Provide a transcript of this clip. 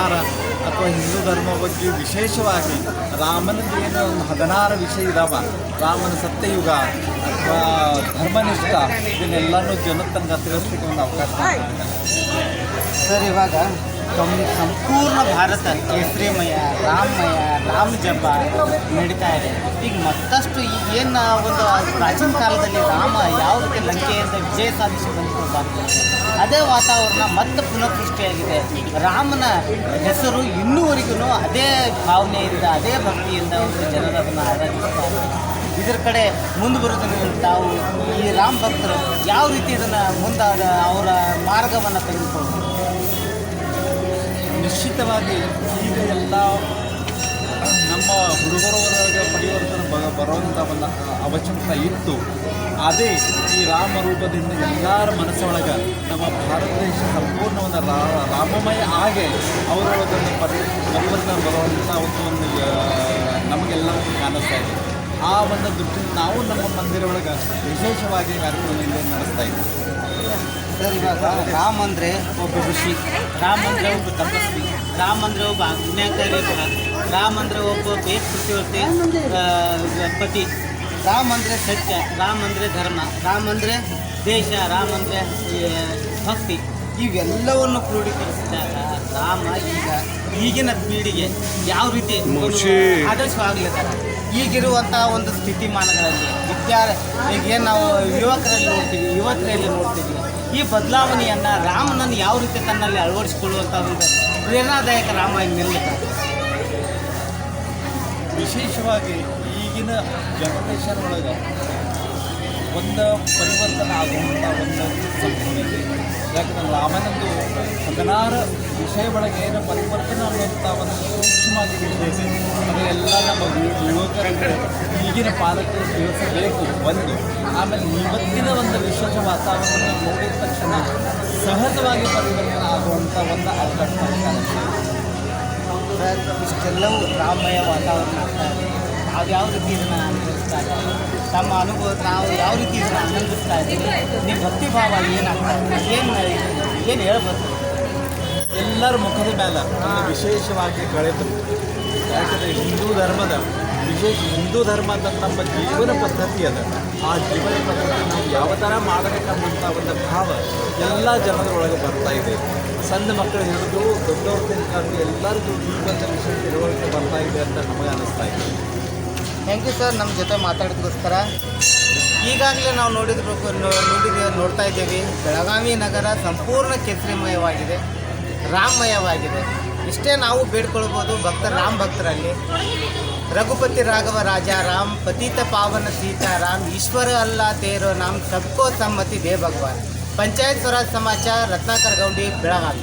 ವಿಚಾರ ಅಥವಾ ಹಿಂದೂ ಧರ್ಮ ಬಗ್ಗೆ ವಿಶೇಷವಾಗಿ ರಾಮನದ್ದು ಏನು ಒಂದು ಹದಿನಾರು ವಿಷಯ ಇದಾವ, ರಾಮನ ಸತ್ಯಯುಗ ಅಥವಾ ಧರ್ಮನಿಷ್ಠ, ಇದನ್ನೆಲ್ಲನೂ ಜನಕ್ಕೆ ತನಗೆ ತಿಳಿಸ್ಲಿಕ್ಕೆ ಒಂದು ಅವಕಾಶ. ಸರ್, ಇವಾಗ ಸಂಪೂರ್ಣ ಭಾರತ ಕೇಸರಿಮಯ, ರಾಮಮಯ, ರಾಮ ಜಪ ನಡೀತಾ ಇದೆ. ಈಗ ಮತ್ತಷ್ಟು ಈಗ ಏನು ಒಂದು ಪ್ರಾಚೀನ ಕಾಲದಲ್ಲಿ ರಾಮ ಯಾವ ರೀತಿ ಲಂಕೆಯಿಂದ ವಿಜಯ ಸಾಧಿಸಿ ಬಂತು ಅದೇ ವಾತಾವರಣ ಮತ್ತೆ ಪುನಃ ಸೃಷ್ಟಿಯಾಗಿದೆ ರಾಮನ ಹೆಸರು ಇನ್ನೂವರೆಗೂ ಅದೇ ಭಾವನೆಯಿಂದ, ಅದೇ ಭಕ್ತಿಯಿಂದ ಒಂದು ಜನರು ಅದನ್ನು ಇದರ ಕಡೆ ಮುಂದೆ ಬರೋದನ್ನು ತಾವು ಈ ರಾಮ ಭಕ್ತರು ಯಾವ ರೀತಿ ಇದನ್ನು ಮುಂದಾದ ಅವರ ಮಾರ್ಗವನ್ನು ತೆಗೆದುಕೊಂಡು ನಿಶ್ಚಿತವಾಗಿ ಈಗ ಎಲ್ಲ ನಮ್ಮ ಹುಡುಗರವರೆಗೆ ಪರಿವರ್ತನೆ ಬ ಬರುವಂಥ ಒಂದು ಅವಶ್ಯಕತೆ ಇತ್ತು. ಅದೇ ಈ ರಾಮ ರೂಪದಿಂದ ಎಲ್ಲರ ಮನಸ್ಸೊಳಗೆ ನಮ್ಮ ಭಾರತ ದೇಶ ಸಂಪೂರ್ಣ ಒಂದು ರಾ- ರಾಮಮಯ ಹಾಗೆ ಅವರೊಳಗೊಂದು ಪರಿ, ಪರಿವರ್ತನೆ ಬರುವಂಥ ಒಂದು ಒಂದು ನಮಗೆಲ್ಲ ಕಾಣಿಸ್ತಾ ಇದೆ. ಆ ಒಂದು ದೃಷ್ಟಿಯಿಂದ ನಾವು ನಮ್ಮ ಮಂದಿರ ಒಳಗೆ ವಿಶೇಷವಾಗಿ ಕಾರ್ಯಕ್ರಮ ನಡೆಸ್ತಾ ಇದ್ದೀವಿ. ಸರ್ ಇವಾಗ ರಾಮ ಅಂದರೆ ಒಬ್ಬ ಋಷಿ. ರಾಮ್ ಅಂದರೆ ಒಬ್ಬ ತಪಸ್ವಿ. ರಾಮ್ ಅಂದರೆ ಒಬ್ಬ ಅಜ್ಞಾಕಾರಿ ರಾಮ್ ಅಂದರೆ ಒಬ್ಬ ಬೇಸ್ ಕೃತಿವರ್ತಿ ಪತಿ. ರಾಮ್ ಅಂದರೆ ಸತ್ಯ ರಾಮ್ ಅಂದರೆ ಧರ್ಮ ರಾಮ್ ಅಂದರೆ ದೇಶ ರಾಮ್ ಅಂದರೆ ಭಕ್ತಿ. ಇವೆಲ್ಲವನ್ನು ಕ್ರೋಢೀಕರಿಸಿದಾಗ ರಾಮ ಈಗ ಈಗಿನ ಪೀಳಿಗೆ ಯಾವ ರೀತಿ ಆದರ್ಶವಾಗ್ಲಿದ್ದಾರೆ ಈಗಿರುವಂಥ ಒಂದು ಸ್ಥಿತಿಮಾನಗಳಲ್ಲಿ ವಿದ್ಯಾ ಈಗೇನು ನಾವು ಯುವಕರಲ್ಲಿ ನೋಡ್ತೀವಿ ಯುವಕರಲ್ಲಿ ನೋಡ್ತೀವಿ, ಈ ಬದಲಾವಣೆಯನ್ನು ರಾಮನನ್ನು ಯಾವ ರೀತಿ ತನ್ನಲ್ಲಿ ಅಳವಡಿಸಿಕೊಳ್ಳುವಂಥ ಒಂದು ಪ್ರೇರಣಾದಾಯಕ ರಾಮ ಇಲ್ಲಿ ನಿಲ್ಲುತ್ತಾರೆ ವಿಶೇಷವಾಗಿ ಈಗಿನ ಜನರೇಷನ್ ಒಳಗೆ ಒಂದು ಪರಿವರ್ತನೆ ಆಗುವಂಥ ಒಂದು ಸಂಭವನೆ ಇದೆ. ಯಾಕಂದ್ರೆ ರಾಮನಂದು ಹದಿನಾರು ವಿಷಯ ಒಳಗೆ ಏನು ಪರಿವರ್ತನೆ ಅನ್ನುವಂಥ ಒಂದು ಸೂಕ್ಷ್ಮವಾಗಿ ವಿಷಯ ಇದೆ ಎಲ್ಲ ನಮ್ಮ ಯುವಕರಿಗೆ ಈಗಿನ ಪಾಲಕರು ತಿಳಿಸಬೇಕು. ಒಂದು, ಆಮೇಲೆ ಇವತ್ತಿನ ಒಂದು ವಿಶೇಷ ವಾತಾವರಣ ನೋಡಿದ ತಕ್ಷಣ ಸಹಜವಾಗಿ ಪರಿವರ್ತನೆ ಆಗುವಂಥ ಒಂದು ಅವಕಾಶ ಇಷ್ಟೆಲ್ಲವೂ ರಾಮಮಯ ವಾತಾವರಣ ಆಗ್ತಾ ಇದೆ. ನಾವು ಯಾವ ರೀತಿ ಇದನ್ನು ಅನುಭವಿಸ್ತಾ ಇದ್ದೀವಿ ತಮ್ಮ ಅನುಭವ ನಾವು ಯಾವ ರೀತಿ ಇದನ್ನು ಆನಂದಿಸ್ತಾ ಇದ್ದೀವಿ? ನಿಮ್ಮ ಭಕ್ತಿ ಭಾವ ಏನಾಗ್ತಾ ಇದೆ? ಏನು ಏನು ಹೇಳ್ಬೋದು? ಎಲ್ಲರ ಮುಖದ ಮೇಲೆ ವಿಶೇಷವಾಗಿ ಕಳೆದು ಯಾಕಂದರೆ ಹಿಂದೂ ಧರ್ಮದ, ವಿಶೇಷ ಹಿಂದೂ ಧರ್ಮದ ನಮ್ಮ ಜೀವನ ಪದ್ಧತಿ ಅದ. ಆ ಜೀವನ ಪದ್ಧತಿ ನಾವು ಯಾವ ಥರ ಮಾಡಬೇಕನ್ನಂಥ ಒಂದು ಭಾವ ಎಲ್ಲ ಜನರೊಳಗೆ ಬರ್ತಾ ಇದೆ. ಸಣ್ಣ ಮಕ್ಕಳು ಹಿಡಿದು ದೊಡ್ಡವ್ರ ತನಕ ಎಲ್ಲರಿಗೂ ಜೀವನ ತಿಳುವಳಿಕೆ ಬರ್ತಾ ಇದೆ ಅಂತ ನಮಗೆ ಅನ್ನಿಸ್ತಾ ಇದೆ. ಥ್ಯಾಂಕ್ ಯು ಸರ್ ನಮ್ಮ ಜೊತೆ ಮಾತಾಡೋದಕ್ಕೋಸ್ಕರ? ಈಗಾಗಲೇ ನಾವು ನೋಡಿದ್ರು ನೋಡಿದ್ದೀವಿ ನೋಡ್ತಾ ಇದ್ದೀವಿ. ಬೆಳಗಾವಿ ನಗರ ಸಂಪೂರ್ಣ ಕೇಸರಿಮಯವಾಗಿದೆ, ರಾಮಮಯವಾಗಿದೆ. ಇಷ್ಟೇ ನಾವು ಬೇಡ್ಕೊಳ್ಬೋದು ಭಕ್ತ, ರಾಮ್ ಭಕ್ತರಲ್ಲಿ. ರಘುಪತಿ ರಾಘವ ರಾಜ, ರಾಮ್ ಪತಿತ ಪಾವನ ಸೀತಾರಾಮ್ ಈಶ್ವರ ಅಲ್ಲ ತೇರೋ, ನಾಮ್ ಸಬ್ಕೋ ಸಮ್ಮತಿ ದೇ ಭಗವಾನ್. ಪಂಚಾಯತ್ ಸ್ವರಾಜ್ ಸಮಾಚಾರ, ರತ್ನಾಕರ್ ಗೌಡಿ, ಬೆಳಗಾವಿ.